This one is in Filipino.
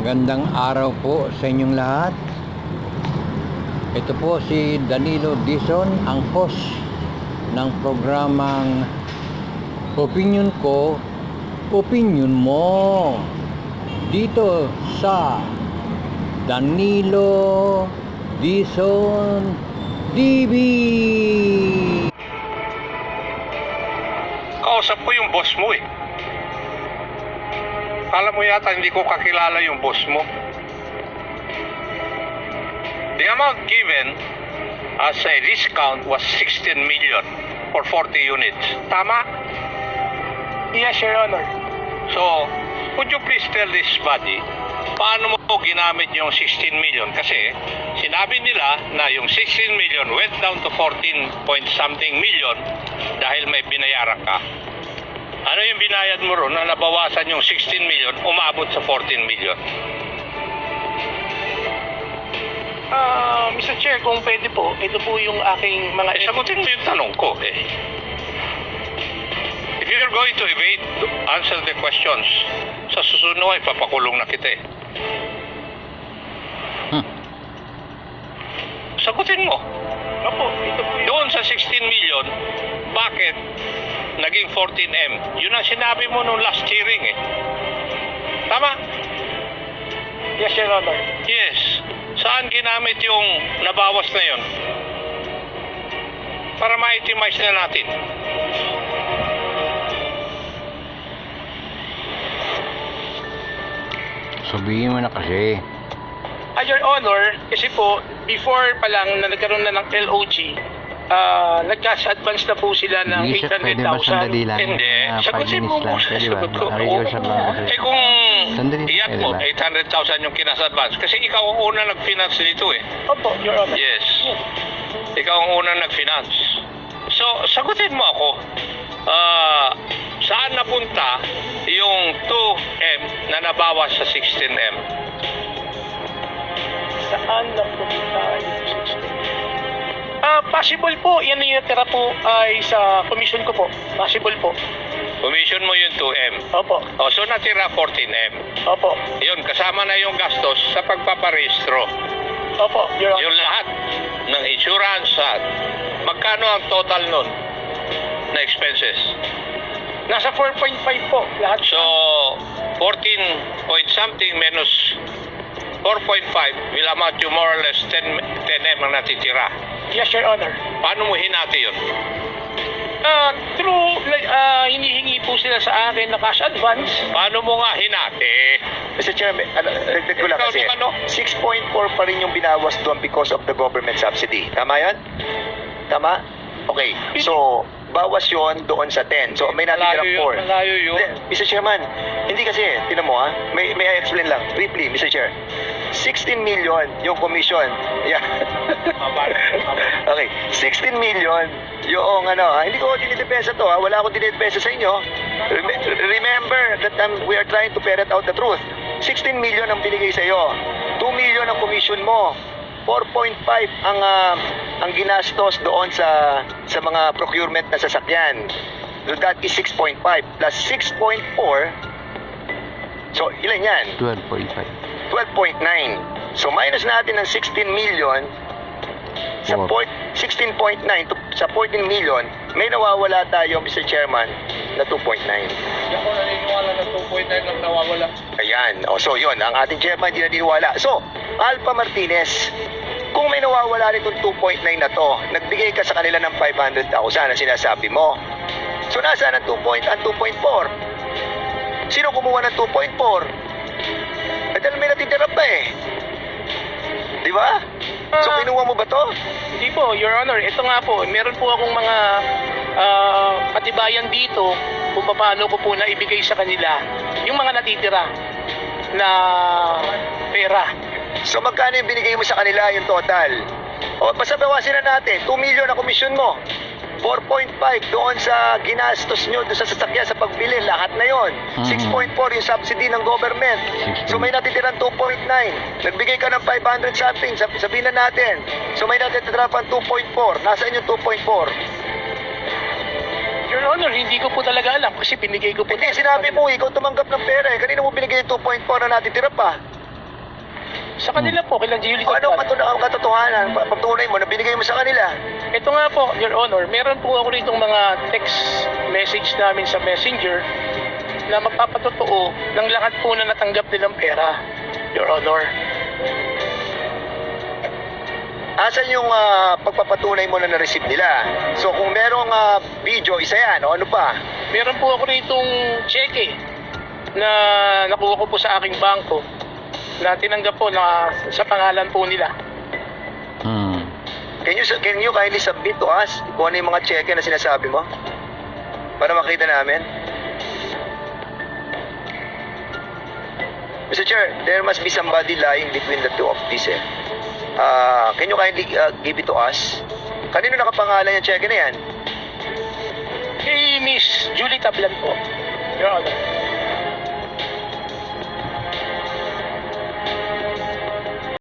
Magandang araw po sa inyong lahat. Ito po si Danilo Dison, ang host ng programang Opinion Ko, Opinion Mo. Dito sa Danilo Dison TV. Kausap ko yung boss mo eh. Alam mo yata hindi ko kakilala yung boss mo. The amount given as a discount was 16 million for 40 units. Tama? Yes, Your Honor. So, would you please tell this body, paano mo ginamit yung 16 million? Kasi sinabi nila na yung 16 million went down to 14 point something million dahil may binayaran ka. Ano yung binayad mo ron na nabawasan yung 16 million, umabot sa 14 million? Ah, Mr. Chair, kung pwede po, ito po yung aking mga... Eh, sagutin mo yung tanong ko eh. If you're going to evade, answer the questions. Sa susunod ay papakulong na kita eh. Hmm. Sagutin mo. Opo, ito po yung... Doon sa 16 million, bakit naging 14M? Yun ang sinabi mo nung last hearing eh. Tama? Yes, Your Honor. Yes. Saan ginamit yung nabawas na yun? Para ma-itemize na natin. Sabihin mo na kasi. Ah, Your Honor, kasi po, before pa lang na nagkaroon na ng LOG, ah, nag-cash advance na po sila ng Hindi siya pwede ba 800,000. sandali lang? Hindi. Ah, five Sagutin minutes mo lang. muna. Pwede ba? Sagot ko. Lang ako Eh kung Sandali, iyan pwede mo, ba? 800,000 yung kinas advance. Kasi ikaw ang una nag-finance dito eh. Opo, Your Honor. Yes. Ikaw ang una nag-finance. So, sagutin mo ako. Ah, saan napunta yung 2M na nabawas sa 16M? Saan na po tayo? Ah, possible po. Yan yung natira po ay sa commission ko po. Possible po. Commission mo yung 2M. Opo. O, so natira 14M. Opo. Yun, kasama na yung gastos sa pagpaparehistro. Opo, Your Honor. Yung lahat ng insurance at magkano ang total nun na expenses? Nasa 4.5 po lahat. So, 14 point something minus 4.5 will amount to more or less 10, 10M ang natitira. Yes, Your Honor. Paano mo hinati yun? Ah, through, like, ah, hinihingi po sila sa akin na cash advance. Paano mo nga hinati? Mr. Chairman, ano, dagdag ko lang kasi, naman, no? 6.4 pa rin yung binawas doon because of the government subsidy. Tama yan? Tama? Okay. So, bawas yon doon sa 10. So, may Malayo natitira yun, 4. malayo yun. Hindi, Mr. Chairman, hindi kasi, tinan mo ha, may, may I explain lang, briefly, Mr. Chair. 16 million yung commission. Yeah. okay, 16 million yung ano, ha, hindi ko dinidepensa to ha, wala akong dinidepensa sa inyo. Rem- remember that um, we are trying to ferret out the truth. 16 million ang binigay sa iyo. 2 million ang commission mo. 4.5 ang ah, ang ginastos doon sa sa mga procurement na sasakyan. So that is 6.5 plus 6.4 So, ilan yan? 12.5. 12.9. So, minus natin ng 16 million sa point, 16.9 to, sa 14 million, may nawawala tayo, Mr. Chairman, na 2.9. Hindi ako naniniwala na 2.9 lang nawawala. Ayan. O, so, yun. Ang ating chairman, hindi naniniwala. So, Alpha Martinez, kung may nawawala nitong 2.9 na to, nagbigay ka sa kanila ng 500,000 na sinasabi mo. So, nasaan ang 2. Point, ang 2.4? Sino kumuha ng 2.4? Eh, dahil may natitira pa eh. Di ba? So, Ah. kinuha mo ba to? Hindi po, Your Honor. Ito nga po, meron po akong mga ah, katibayan dito kung paano ko po na ibigay sa kanila yung mga natitira na pera. So, magkano yung binigay mo sa kanila yung total? O, basta bawasin na natin. 2 million na komisyon mo. 4.5 doon sa ginastos nyo doon sa sasakyan sa pagbili. Lahat na yon. Mhm. 6.4 yung subsidy ng government. So may natitirang 2.9. Nagbigay ka ng 500 something. Sab- Sabihin na natin. So may natitira pang 2.4. Nasaan yung 2.4? Your Honor, hindi ko po talaga alam kasi binigay ko po. Hindi, sinabi mo, ikaw tumanggap ng pera eh. Kanina mo binigay yung 2.4 na natitira pa. Sa kanila po, kailan Julie O, anong Tablan. katuna- ang katotohanan? Pa- Patunay mo na binigay mo sa kanila. Ito nga po, Your Honor, meron po ako rito mga text message namin sa Messenger na magpapatotoo ng lahat po na natanggap nilang pera, Your Honor. Asan yung ah, pagpapatunay mo na na-receive nila? So kung merong ah, video, isa yan. O ano pa? Meron po ako ritong cheque na nakuha ko po sa aking bangko na tinanggap po na sa pangalan po nila. Hmm. Can you, can you kindly submit to us kung ano yung mga cheque na sinasabi mo? Para makita namin. Mr. Chair, there must be somebody lying between the two of these eh. Ah, can you kindly ah, give it to us? Kanino nakapangalan yung cheque na yan? Kay Miss Julie Tablan po, Your Honor.